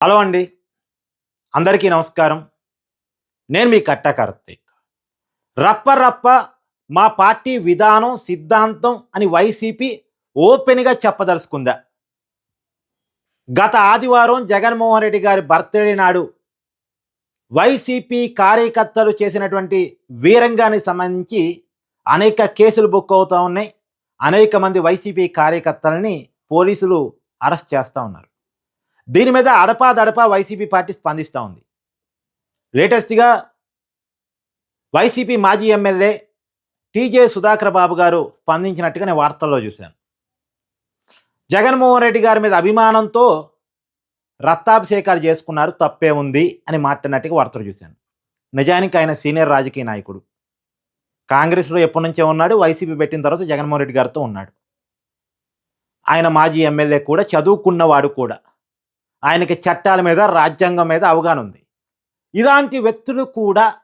Hello అండి. అందరికీ నమస్కారం. నేను మీ కట్ట కార్తీక్. రప్ప రప్ప మా పార్టీ విధానం సిద్ధాంతం అని వైసీపీ ఓపెన్గా చెప్పదలుచుకుందా? గత ఆదివారం జగన్మోహన్ రెడ్డి గారి బర్త్డే నాడు వైసీపీ కార్యకర్తలు చేసినటువంటి వీరంగానికి సంబంధించి అనేక కేసులు బుక్ అవుతూ ఉన్నాయి. అనేక మంది వైసీపీ కార్యకర్తలని పోలీసులు అరెస్ట్ చేస్తూ ఉన్నారు. దీని మీద అడపా దడపా వైసీపీ పార్టీ స్పందిస్తూ ఉంది. లేటెస్ట్గా వైసీపీ మాజీ ఎమ్మెల్యే టీజే సుధాకర్ బాబు గారు స్పందించినట్టుగా నేను వార్తల్లో చూశాను. జగన్మోహన్ రెడ్డి గారి మీద అభిమానంతో రక్తాభిషేకాలు చేసుకున్నారు తప్పే ఉంది అని మాట్లాడినట్టుగా వార్తలు చూశాను. నిజానికి ఆయన సీనియర్ రాజకీయ నాయకుడు. కాంగ్రెస్లో ఎప్పటి నుంచే ఉన్నాడు వైసీపీ పెట్టిన తర్వాత జగన్మోహన్ రెడ్డి గారితో ఉన్నాడు. ఆయన మాజీ ఎమ్మెల్యే కూడా చదువుకున్నవాడు కూడా. ఆయనకి చట్టాల మీద రాజ్యాంగం మీద అవగాహన ఉంది. ఇలాంటి వ్యక్తులు కూడా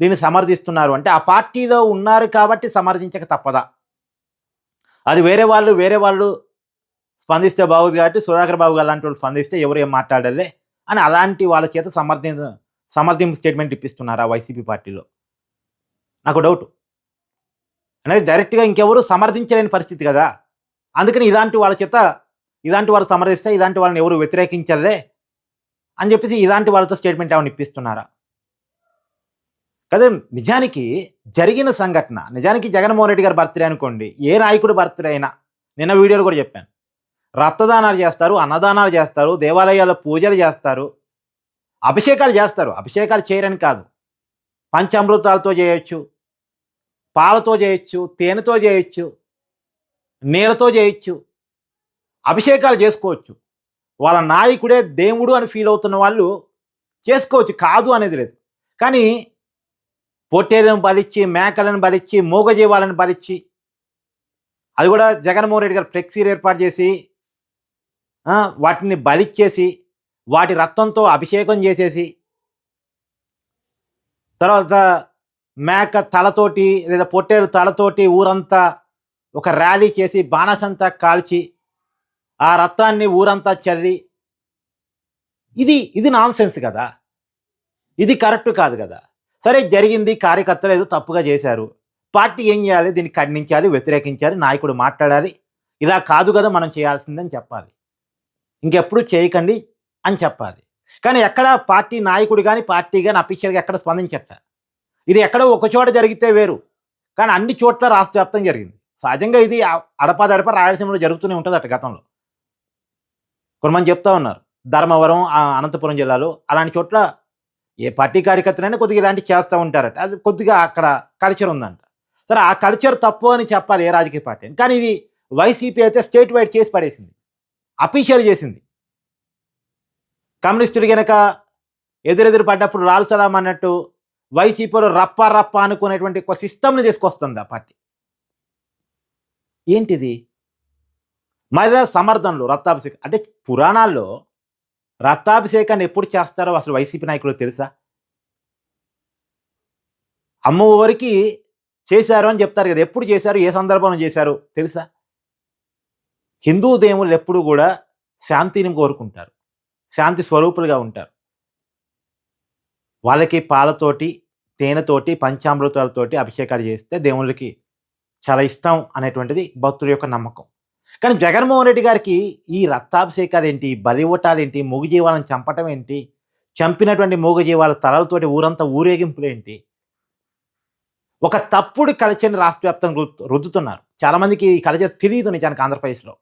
దీన్ని సమర్థిస్తున్నారు. అంటే ఆ పార్టీలో ఉన్నారు కాబట్టి సమర్థించక తప్పదా? అది వేరే వాళ్ళు వేరే వాళ్ళు స్పందిస్తే బాగుంది కాబట్టి సుధాకర్ బాబు గారు అలాంటి వాళ్ళు స్పందిస్తే ఎవరు ఏం మాట్లాడలే అని అలాంటి వాళ్ళ చేత సమర్థి సమర్థింపు స్టేట్మెంట్ ఇప్పిస్తున్నారు ఆ వైసీపీ పార్టీలో? నాకు డౌట్. అనేది డైరెక్ట్గా ఇంకెవరు సమర్థించలేని పరిస్థితి కదా. అందుకని ఇలాంటి వాళ్ళ చేత ఇలాంటి వాళ్ళు సమర్థిస్తే ఇలాంటి వాళ్ళని ఎవరు వ్యతిరేకించలే అని చెప్పేసి ఇలాంటి వాళ్ళతో స్టేట్మెంట్ ఏమైనా ఇప్పిస్తున్నారా? కదా నిజానికి జరిగిన సంఘటన నిజానికి జగన్మోహన్ రెడ్డి గారి బర్త్డే అనుకోండి ఏ నాయకుడు బర్త్డే అయినా నిన్న వీడియోలు కూడా చెప్పాను. రక్తదానాలు చేస్తారు అన్నదానాలు చేస్తారు దేవాలయాల్లో పూజలు చేస్తారు అభిషేకాలు చేస్తారు. అభిషేకాలు చేయరని కాదు. పంచామృతాలతో చేయొచ్చు పాలతో చేయొచ్చు తేనెతో చేయొచ్చు నీళ్ళతో చేయొచ్చు అభిషేకాలు చేసుకోవచ్చు. వాళ్ళ నాయకుడే దేవుడు అని ఫీల్ అవుతున్న వాళ్ళు చేసుకోవచ్చు. కాదు అనేది లేదు. కానీ పొట్టేలను బలిచ్చి మేకలను బలిచ్చి మూగజీవాలను బలిచ్చి అది కూడా జగన్మోహన్ రెడ్డి గారు ఫ్లెక్సీలు ఏర్పాటు చేసి వాటిని బలిచ్చేసి వాటి రక్తంతో అభిషేకం చేసేసి తర్వాత మేక తలతోటి లేదా పొట్టేరు తలతోటి ఊరంతా ఒక ర్యాలీ చేసి బాణసంతా కాల్చి ఆ రక్తాన్ని ఊరంతా చర్రి ఇది ఇది నాన్ సెన్స్ కదా. ఇది కరెక్ట్ కాదు కదా. సరే జరిగింది కార్యకర్తలు ఏదో తప్పుగా చేశారు. పార్టీ ఏం చేయాలి? దీన్ని ఖండించాలి వ్యతిరేకించాలి నాయకుడు మాట్లాడాలి. ఇలా కాదు కదా మనం చేయాల్సిందని చెప్పాలి. ఇంకెప్పుడు చేయకండి అని చెప్పాలి. కానీ ఎక్కడ పార్టీ నాయకుడు కానీ పార్టీ కానీ అఫీషియల్గా ఎక్కడ స్పందించట ఇది ఎక్కడో ఒక చోట జరిగితే వేరు. కానీ అన్ని చోట్ల రాష్ట్ర జరిగింది. సహజంగా ఇది అడపాదడప రాయలసీమలో జరుగుతూనే ఉంటుంది అట గతంలో. కొంతమంది చెప్తా ఉన్నారు. ధర్మవరం ఆ అనంతపురం జిల్లాలో అలాంటి చోట్ల ఏ పార్టీ కార్యకర్తలైనా కొద్దిగా ఇలాంటివి చేస్తూ ఉంటారట. అది కొద్దిగా అక్కడ కల్చర్ ఉందంట. సరే ఆ కల్చర్ తప్పు అని చెప్పాలి ఏ రాజకీయ పార్టీ అని. కానీ ఇది వైసీపీ అయితే స్టేట్ వైడ్ చేసి పడేసింది. అఫీషియల్ చేసింది. కమ్యూనిస్టులు గనక ఎదురెదురు పడ్డప్పుడు లాల్సలాం అన్నట్టు వైసీపీలో రప్ప రప్ప అనుకునేటువంటి ఒక సిస్టమ్ని తీసుకొస్తుంది ఆ పార్టీ. ఏంటిది? మరి సమర్థనలు రక్తాభిషేకం. అంటే పురాణాల్లో రక్తాభిషేకాన్ని ఎప్పుడు చేస్తారో అసలు వైసీపీ నాయకులు తెలుసా? అమ్మవారికి చేశారు అని చెప్తారు కదా ఎప్పుడు చేశారు ఏ సందర్భంలో చేశారు తెలుసా? హిందూ దేవుళ్ళు ఎప్పుడు కూడా శాంతిని కోరుకుంటారు శాంతి స్వరూపులుగా ఉంటారు. వాళ్ళకి పాలతోటి తేనెతోటి పంచామృతాలతోటి అభిషేకాలు చేస్తే దేవుళ్ళకి చాలా ఇష్టం అనేటువంటిది భక్తుల యొక్క నమ్మకం. కానీ జగన్మోహన్ రెడ్డి గారికి ఈ రక్తాభిషేకాలు ఏంటి బలి మూగ మూగజీవాలను చంపటం ఏంటి చంపినటువంటి మూగజీవాల తలలతోటి ఊరంతా ఊరేగింపులు ఏంటి ఒక తప్పుడు కల్చర్ని రాష్ట్ర వ్యాప్తంగా రుద్దుతున్నారు. చాలామందికి ఈ కల్చర్ తెలియదు నిజానికి ఆంధ్రప్రదేశ్లో.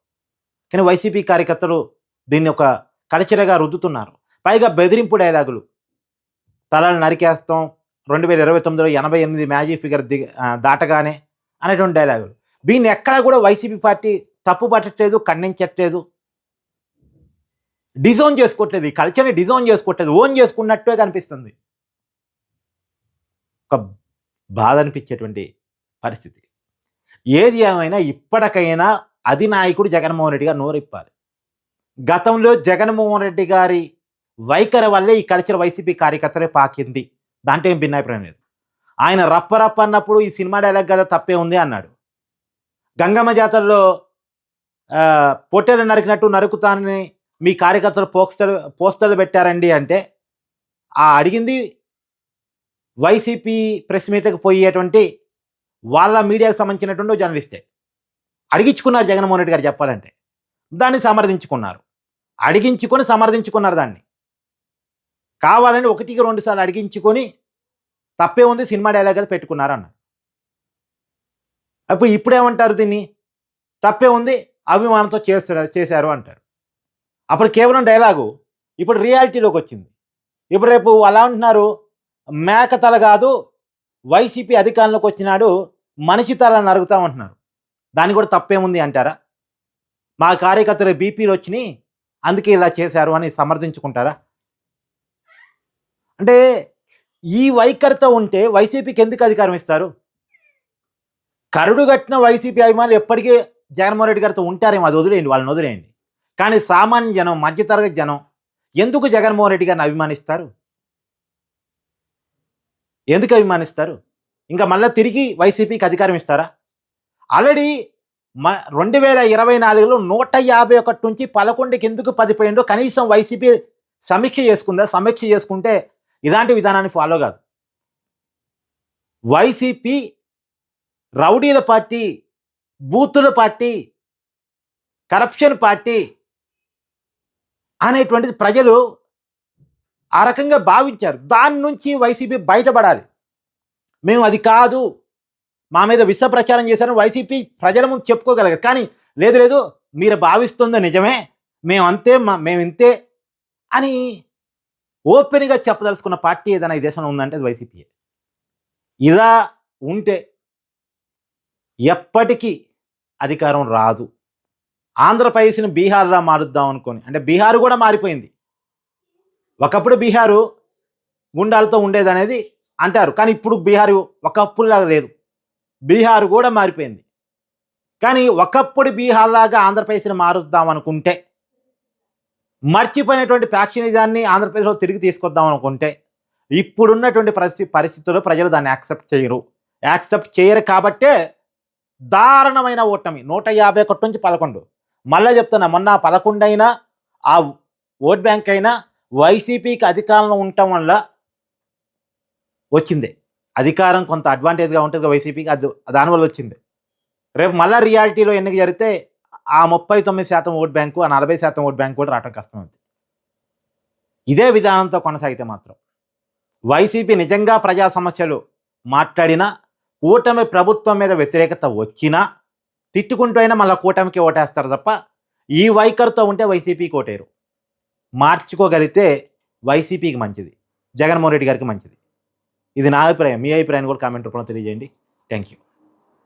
కానీ వైసీపీ కార్యకర్తలు దీన్ని ఒక కల్చర్గా రుద్దుతున్నారు. పైగా బెదిరింపు డైలాగులు. తలలు నరికేస్తాం రెండు వేల ఇరవై తొమ్మిదిలో ఎనభై ఎనిమిది మ్యాజిక్ ఫిగర్ దిగ దాటగానే అనేటువంటి డైలాగులు. దీన్ని ఎక్కడా కూడా వైసీపీ పార్టీ తప్పు పట్టట్లేదు ఖండించట్లేదు. డిజోన్ చేసుకోవట్లేదు ఈ కల్చర్ని డిజోన్ చేసుకోవట్లేదు ఓన్ చేసుకున్నట్టే కనిపిస్తుంది. ఒక బాధ అనిపించేటువంటి పరిస్థితి. ఏది ఏమైనా ఇప్పటికైనా అధినాయకుడు జగన్మోహన్ రెడ్డి గారు నోరిప్పాలి. గతంలో జగన్మోహన్ రెడ్డి గారి వైఖరి వల్లే ఈ కల్చర్ వైసీపీ కార్యకర్తలే పాకింది. దాంట్లో ఏం భిన్నాభిప్రాయం లేదు. ఆయన రప్ప రప్ప అన్నప్పుడు ఈ సినిమా డైలాగ్ కదా తప్పే ఉంది అన్నాడు. గంగమ్మ జాతరలో పొట్టేలు నరికినట్టు నరుకుతానని మీ కార్యకర్తలు పోస్టర్ పోస్టర్లు పెట్టారండి అంటే ఆ అడిగింది వైసీపీ ప్రెస్ మీట్కి పోయేటువంటి వాళ్ళ మీడియాకు సంబంధించినటువంటి జర్నలిస్టే. అడిగించుకున్నారు జగన్మోహన్ రెడ్డి గారు చెప్పాలంటే. దాన్ని సమర్థించుకున్నారు. అడిగించుకొని సమర్థించుకున్నారు దాన్ని. కావాలని ఒకటికి రెండు సార్లు అడిగించుకొని తప్పే ఉంది సినిమా డైలాగ్ పెట్టుకున్నారు అన్నారు అప్పుడు ఇప్పుడేమంటారు దీన్ని? తప్పే ఉంది అభిమానంతో చేస్తారు చేశారు అంటారు. అప్పుడు కేవలం డైలాగు ఇప్పుడు రియాలిటీలోకి వచ్చింది. ఇప్పుడు రేపు అలా అంటున్నారు మేక తల కాదు వైసీపీ అధికారంలోకి వచ్చినాడు మనిషి తల అరుగుతామంటున్నారు దాన్ని కూడా తప్పేముంది అంటారా? మా కార్యకర్తలు బీపీలు వచ్చినాయి అందుకే ఇలా చేశారు అని సమర్థించుకుంటారా? అంటే ఈ వైఖరితో ఉంటే వైసీపీకి ఎందుకు అధికారం ఇస్తారు? కరుడు కట్టిన వైసీపీ అభిమానులు ఎప్పటికీ జగన్మోహన్ రెడ్డి గారితో ఉంటారేమో అది వదిలేయండి వాళ్ళని వదిలేయండి. కానీ సామాన్య జనం మధ్యతరగతి జనం ఎందుకు జగన్మోహన్ రెడ్డి గారిని అభిమానిస్తారు? ఎందుకు అభిమానిస్తారు? ఇంకా మళ్ళీ తిరిగి వైసీపీకి అధికారం ఇస్తారా? ఆల్రెడీ మ రెండు వేల ఇరవై నాలుగులో నూట యాభై ఒకటి నుంచి పదకొండుకి ఎందుకు పడిపోయిందో కనీసం వైసీపీ సమీక్ష చేసుకుందా? సమీక్ష చేసుకుంటే ఇలాంటి విధానాన్ని ఫాలో కాదు. వైసీపీ రౌడీల పార్టీ బూతుల పార్టీ కరప్షన్ పార్టీ అనేటువంటిది ప్రజలు ఆ రకంగా భావించారు. దాని నుంచి వైసీపీ బయటపడాలి. మేము అది కాదు. మా మీద విష ప్రచారం చేశారని వైసీపీ ప్రజల ముందు చెప్పుకోగలగారు కానీ లేదు లేదు మీరు భావిస్తుందో నిజమే. మేము అంతే మా మేము ఇంతే అని ఓపెన్గా చెప్పదలుచుకున్న పార్టీ ఏదైనా ఈ దేశంలో ఉందంటే అది వైసీపీ ఇలా ఉంటే ఎప్పటికీ అధికారం రాదు. ఆంధ్రప్రదేశ్ని బీహార్లా మారుద్దాం అనుకొని. అంటే బీహార్ కూడా మారిపోయింది. ఒకప్పుడు బీహారు గుండాలతో ఉండేది అనేది అంటారు. కానీ ఇప్పుడు బీహారు ఒకప్పుడులాగా లేదు. బీహార్ కూడా మారిపోయింది. కానీ ఒకప్పుడు బీహార్లాగా ఆంధ్రప్రదేశ్ని మారుద్దాం అనుకుంటే మర్చిపోయినటువంటి ఫ్యాక్షనిజాన్ని ఆంధ్రప్రదేశ్లో తిరిగి తీసుకొద్దాం అనుకుంటే ఇప్పుడున్నటువంటి పరిస్థితి పరిస్థితుల్లో ప్రజలు దాన్ని యాక్సెప్ట్ చేయరు. యాక్సెప్ట్ చేయరు కాబట్టే దారుణమైన ఓటమి. నూట యాభై ఒకటి నుంచి పదకొండు. మళ్ళీ చెప్తున్నా మొన్న పదకొండు అయినా ఆ ఓట్ బ్యాంక్ అయినా వైసీపీకి అధికారంలో ఉండటం వల్ల వచ్చింది. అధికారం కొంత అడ్వాంటేజ్గా ఉంటుంది వైసీపీకి అది దానివల్ల వచ్చింది. రేపు మళ్ళీ రియాలిటీలో ఎన్నిక జరిగితే ఆ ముప్పై తొమ్మిది శాతం ఓట్ బ్యాంకు ఆ నలభై శాతం ఓట్ బ్యాంకు కూడా రావడం కష్టమవుతుంది ఇదే విధానంతో కొనసాగితే మాత్రం. వైసీపీ నిజంగా ప్రజా సమస్యలు మాట్లాడినా కూటమి ప్రభుత్వం మీద వ్యతిరేకత వచ్చినా తిట్టుకుంటూ అయినా మళ్ళీ కూటమికి ఓటేస్తారు తప్ప ఈ వైఖరితో ఉంటే వైసీపీకి ఓటేరు మార్చుకోగలిగితే వైసీపీకి మంచిది. జగన్మోహన్ రెడ్డి గారికి మంచిది. ఇది నా అభిప్రాయం. మీ అభిప్రాయాన్ని కూడా కామెంట్ రూపంలో తెలియజేయండి. Thank you